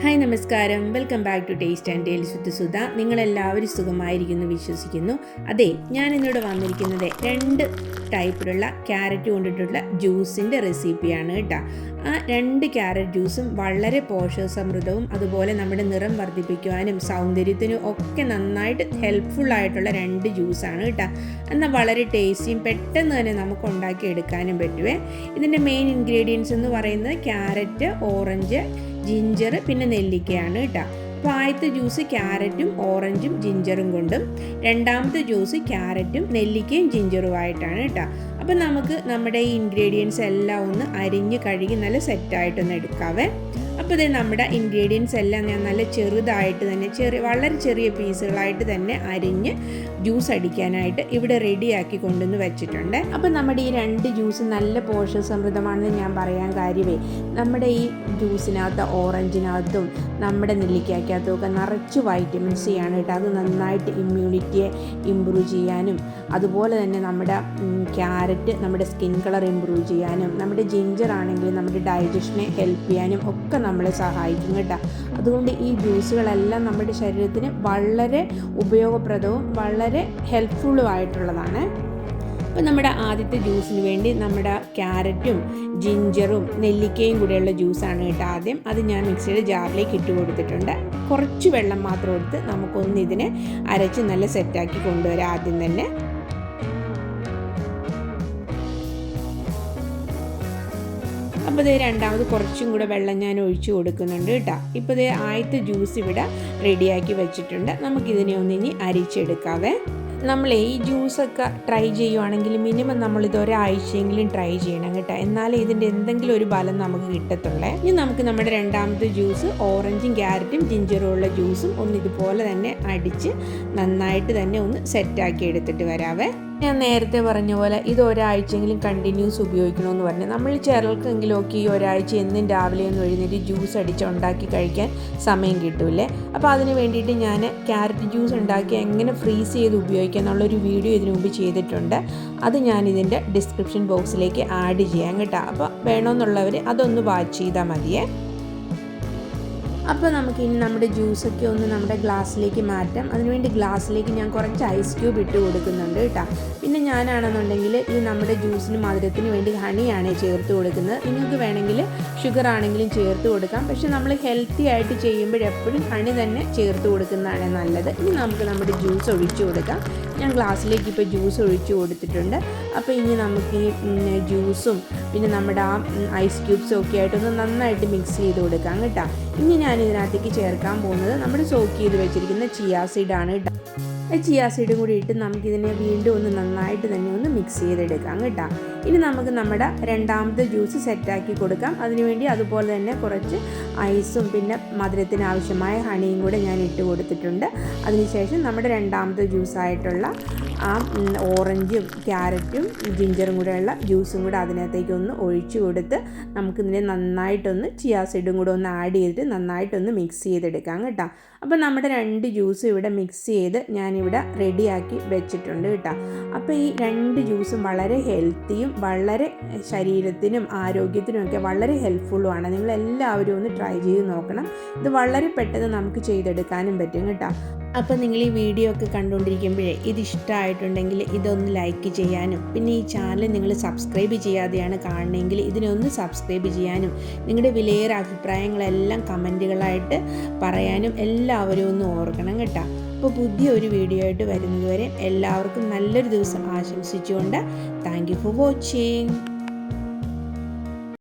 Hi നമസ്കാരം. Welcome back to taste and dale with Sudha നിങ്ങളെല്ലാവരും സുഖമായിരിക്കുന്നു വിശ്വസിക്കുന്നു. അതെ ഞാൻ ഇന്നിവിടെ വന്നിരിക്കുന്നത് രണ്ട് ടൈപ്പിലുള്ള ക്യാരറ്റ് കൊണ്ടിട്ടുള്ള ജ്യൂസിന്റെ റെസിപ്പിയാണ് കേട്ടോ. ആ രണ്ട് ക്യാരറ്റ് ജ്യൂസും വളരെ പോഷകസമൃദ്ധവും അതുപോലെ നമ്മുടെ നിറം വർദ്ധിപ്പിക്കുവാനും സൗന്ദര്യത്തിനും ഒക്കെ നന്നായിട്ട് ഹെൽപ്ഫുൾ ആയിട്ടുള്ള രണ്ട് ജ്യൂസാണ് കേട്ടോ. എന്നാൽ വളരെ ടേസ്റ്റിയും പെട്ടെന്ന് തന്നെ നമുക്ക് ഉണ്ടാക്കി എടുക്കാനും പറ്റുമേ ഇതിന്റെ മെയിൻ ഇൻഗ്രീഡിയൻസ് എന്ന് പറയുന്നത് ക്യാരറ്റ് ഓറഞ്ച് ജിഞ്ചർ പിന്നെ നെല്ലിക്കയാണ് കേട്ടോ. അപ്പോൾ ആദ്യത്തെ ജ്യൂസ് ക്യാരറ്റും ഓറഞ്ചും ജിഞ്ചറും കൊണ്ടും രണ്ടാമത്തെ ജ്യൂസ് ക്യാരറ്റും നെല്ലിക്കയും ജിഞ്ചറുമായിട്ടാണ് കേട്ടോ. അപ്പോൾ നമുക്ക് നമ്മുടെ ഈ ഇൻഗ്രീഡിയൻസ് എല്ലാം ഒന്ന് അരിഞ്ഞ് കഴുകി നല്ല സെറ്റായിട്ടൊന്ന് എടുക്കാവേ. അപ്പോൾ ഇത് നമ്മുടെ ഇൻഗ്രീഡിയൻസ് എല്ലാം ഞാൻ നല്ല ചെറുതായിട്ട് തന്നെ ചെറിയ വളരെ ചെറിയ പീസുകളായിട്ട് തന്നെ അരിഞ്ഞ് ജ്യൂസ് അടിക്കാനായിട്ട് ഇവിടെ റെഡിയാക്കി കൊണ്ടുവന്ന് വെച്ചിട്ടുണ്ട്. അപ്പോൾ നമ്മുടെ ഈ രണ്ട് ജ്യൂസ് നല്ല പോഷകസമൃദ്ധമാണെന്ന് ഞാൻ പറയാൻ കാര്യമേ. നമ്മുടെ ഈ ജ്യൂസിനകത്ത് ഓറഞ്ചിനകത്തും നമ്മുടെ നെല്ലിക്കകത്തും ഒക്കെ നിറച്ച് വൈറ്റമിൻ സി ആണ് കേട്ടോ അത് നന്നായിട്ട് ഇമ്മ്യൂണിറ്റിയെ ഇമ്പ്രൂവ് ചെയ്യാനും അതുപോലെ തന്നെ നമ്മുടെ ക്യാരറ്റ് നമ്മുടെ സ്കിൻ കളർ ഇമ്പ്രൂവ് ചെയ്യാനും നമ്മുടെ ജിഞ്ചർ ആണെങ്കിൽ നമ്മുടെ ഡൈജഷനെ ഹെൽപ്പ് ചെയ്യാനും ഒക്കെ നമ്മളെ സഹായിക്കും കേട്ടോ. അതുകൊണ്ട് ഈ ജ്യൂസുകളെല്ലാം നമ്മുടെ ശരീരത്തിന് വളരെ ഉപയോഗപ്രദവും വളരെ ഹെൽപ്ഫുള്ളും ആയിട്ടുള്ളതാണ് അപ്പോൾ നമ്മുടെ ആദ്യത്തെ ജ്യൂസിന് വേണ്ടി നമ്മുടെ ക്യാരറ്റും ജിഞ്ചറും നെല്ലിക്കയും കൂടെയുള്ള ജ്യൂസാണ് കേട്ടോ ആദ്യം. അത് ഞാൻ മിക്സിയുടെ ജാറിലേക്ക് ഇട്ട് കൊടുത്തിട്ടുണ്ട്. കുറച്ച് വെള്ളം മാത്രം എടുത്ത് നമുക്കൊന്ന് ഇതിനെ അരച്ച് നല്ല സെറ്റാക്കി കൊണ്ടുവരാം ആദ്യം തന്നെ. അപ്പോൾ ഇത് രണ്ടാമത് കുറച്ചും കൂടെ വെള്ളം ഞാൻ ഒഴിച്ചു കൊടുക്കുന്നുണ്ട് കേട്ടോ. ഇപ്പോൾ ഇത് ആദ്യത്തെ ജ്യൂസ് ഇവിടെ റെഡിയാക്കി വെച്ചിട്ടുണ്ട്. നമുക്കിതിനെ ഒന്നിനി അരിച്ചെടുക്കാവേ. നമ്മൾ ഈ ജ്യൂസൊക്കെ ട്രൈ ചെയ്യുവാണെങ്കിൽ മിനിമം നമ്മളിത് ഒരാഴ്ചയെങ്കിലും ട്രൈ ചെയ്യണം കേട്ടോ. എന്നാലേ ഇതിന്റെ എന്തെങ്കിലും ഒരു ഫലം നമുക്ക് കിട്ടത്തുള്ളേ. ഇനി നമുക്ക് നമ്മുടെ രണ്ടാമത്തെ ജ്യൂസ് ഓറഞ്ചും ക്യാരറ്റും ജിഞ്ചറും ഉള്ള ജ്യൂസും ഒന്ന് ഇതുപോലെ തന്നെ അടിച്ച് നന്നായിട്ട് തന്നെ ഒന്ന് സെറ്റാക്കി എടുത്തിട്ട് വരാവേ. ഞാൻ നേരത്തെ പറഞ്ഞ പോലെ ഇത് ഒരാഴ്ചയെങ്കിലും കണ്ടിന്യൂസ് ഉപയോഗിക്കണമെന്ന് പറഞ്ഞു നമ്മൾ ചിലർക്കെങ്കിലുമൊക്കെ ഈ ഒരാഴ്ച എന്നും രാവിലെ ഒന്ന് എഴുന്നേറ്റ് ജ്യൂസ് അടിച്ച് ഉണ്ടാക്കി കഴിക്കാൻ സമയം കിട്ടൂലേ അപ്പോൾ അതിന് വേണ്ടിയിട്ട് ഞാൻ ക്യാരറ്റ് ജ്യൂസ് ഉണ്ടാക്കി എങ്ങനെ ഫ്രീസ് ചെയ്ത് ഉപയോഗിക്കുക എന്നുള്ളൊരു വീഡിയോ ഇതിനു മുമ്പ് ചെയ്തിട്ടുണ്ട്. അത് ഞാൻ ഇതിന്റെ ഡിസ്ക്രിപ്ഷൻ ബോക്സിലേക്ക് ആഡ് ചെയ്യാം കേട്ടോ. അപ്പോൾ വേണമെന്നുള്ളവർ അതൊന്ന് വാച്ച് ചെയ്താൽ മതിയേ. അപ്പോൾ നമുക്ക് ഇനി നമ്മുടെ ജ്യൂസൊക്കെ ഒന്ന് നമ്മുടെ ഗ്ലാസ്സിലേക്ക് മാറ്റാം. അതിനുവേണ്ടി ഗ്ലാസ്സിലേക്ക് ഞാൻ കുറച്ച് ഐസ് ക്യൂബ് ഇട്ട് കൊടുക്കുന്നുണ്ട് കേട്ടോ. പിന്നെ ഞാനാണെന്നുണ്ടെങ്കിൽ ഈ നമ്മുടെ ജ്യൂസിന് മധുരത്തിന് വേണ്ടി ഹണിയാണ് ചേർത്ത് കൊടുക്കുന്നത്. നിങ്ങൾക്ക് വേണമെങ്കിൽ ഷുഗർ ആണെങ്കിലും ചേർത്ത് കൊടുക്കാം. പക്ഷേ നമ്മൾ ഹെൽത്തി ആയിട്ട് ചെയ്യുമ്പോഴെപ്പോഴും ഹണി തന്നെ ചേർത്ത് കൊടുക്കുന്നതാണ് നല്ലത്. ഇനി നമുക്ക് നമ്മുടെ ജ്യൂസ് ഒഴിച്ചു കൊടുക്കാം. ഞാൻ ഗ്ലാസ്സിലേക്ക് ഇപ്പോൾ ജ്യൂസ് ഒഴിച്ചു കൊടുത്തിട്ടുണ്ട്. അപ്പോൾ ഇനി നമുക്ക് ഈ ജ്യൂസും പിന്നെ നമ്മുടെ ആ ഐസ് ക്യൂബ്സും ഒക്കെ ആയിട്ടൊന്ന് നന്നായിട്ട് മിക്സ് ചെയ്ത് കൊടുക്കാം കേട്ടോ. ഇനി ഞാൻ ഇതിനകത്തേക്ക് ചേർക്കാൻ പോകുന്നത് നമ്മൾ സോക്ക് ചെയ്ത് വെച്ചിരിക്കുന്ന ചിയാ സീഡാണ് കേട്ടോ ചിയാ സീഡും കൂടി ഇട്ട് നമുക്കിതിനെ വീണ്ടും ഒന്ന് നന്നായിട്ട് തന്നെ ഒന്ന് മിക്സ് ചെയ്തെടുക്കാം കേട്ടോ. ഇനി നമുക്ക് നമ്മുടെ രണ്ടാമത്തെ ജ്യൂസ് സെറ്റാക്കി കൊടുക്കാം. അതിനുവേണ്ടി അതുപോലെ തന്നെ കുറച്ച് ഐസും പിന്നെ മധുരത്തിന് ആവശ്യമായ ഹണിയും കൂടെ ഞാൻ ഇട്ട് കൊടുത്തിട്ടുണ്ട്. അതിനുശേഷം നമ്മുടെ രണ്ടാമത്തെ ജ്യൂസായിട്ടുള്ള ആ ഓറഞ്ചും ക്യാരറ്റും ജിഞ്ചറും കൂടെയുള്ള ജ്യൂസും കൂടെ അതിനകത്തേക്ക് ഒന്ന് ഒഴിച്ചു കൊടുത്ത് നമുക്കിതിനെ നന്നായിട്ടൊന്ന് ചിയാ സീഡും കൂടെ ഒന്ന് ആഡ് ചെയ്തിട്ട് നന്നായിട്ടൊന്ന് മിക്സ് ചെയ്തെടുക്കാം കേട്ടോ. അപ്പോൾ നമ്മുടെ രണ്ട് ജ്യൂസും ഇവിടെ മിക്സ് ചെയ്ത് ഞാനിവിടെ റെഡിയാക്കി വെച്ചിട്ടുണ്ട് കേട്ടോ. അപ്പോൾ ഈ രണ്ട് ജ്യൂസും വളരെ ഹെൽത്തിയും വളരെ ശരീരത്തിനും ആരോഗ്യത്തിനും ഒക്കെ വളരെ ഹെൽപ്ഫുള്ളുമാണ് നിങ്ങളെല്ലാവരും ഒന്ന് ട്രൈ ചെയ്ത് നോക്കണം. ഇത് വളരെ പെട്ടെന്ന് നമുക്ക് ചെയ്തെടുക്കാനും പറ്റും കേട്ടോ. അപ്പോൾ നിങ്ങൾ ഈ വീഡിയോ ഒക്കെ കണ്ടുകൊണ്ടിരിക്കുമ്പോഴേ ഇത് ഇഷ്ടമായിട്ടുണ്ടെങ്കിൽ ഇതൊന്ന് ലൈക്ക് ചെയ്യാനും പിന്നെ ഈ ചാനൽ നിങ്ങൾ സബ്സ്ക്രൈബ് ചെയ്യാതെയാണ് കാണണമെങ്കിൽ ഇതിനൊന്ന് സബ്സ്ക്രൈബ് ചെയ്യാനും നിങ്ങളുടെ വിലയേറെ അഭിപ്രായങ്ങളെല്ലാം കമന്റുകളായിട്ട് പറയാനും എല്ലാവരും ഒന്ന് ഓർക്കണം കേട്ടോ. അപ്പോൾ പുതിയ ഒരു വീഡിയോ ആയിട്ട് വരുന്നതുവരെ എല്ലാവർക്കും നല്ലൊരു ദിവസം ആശംസിച്ചുകൊണ്ട് താങ്ക് യു ഫോർ വാച്ചിങ്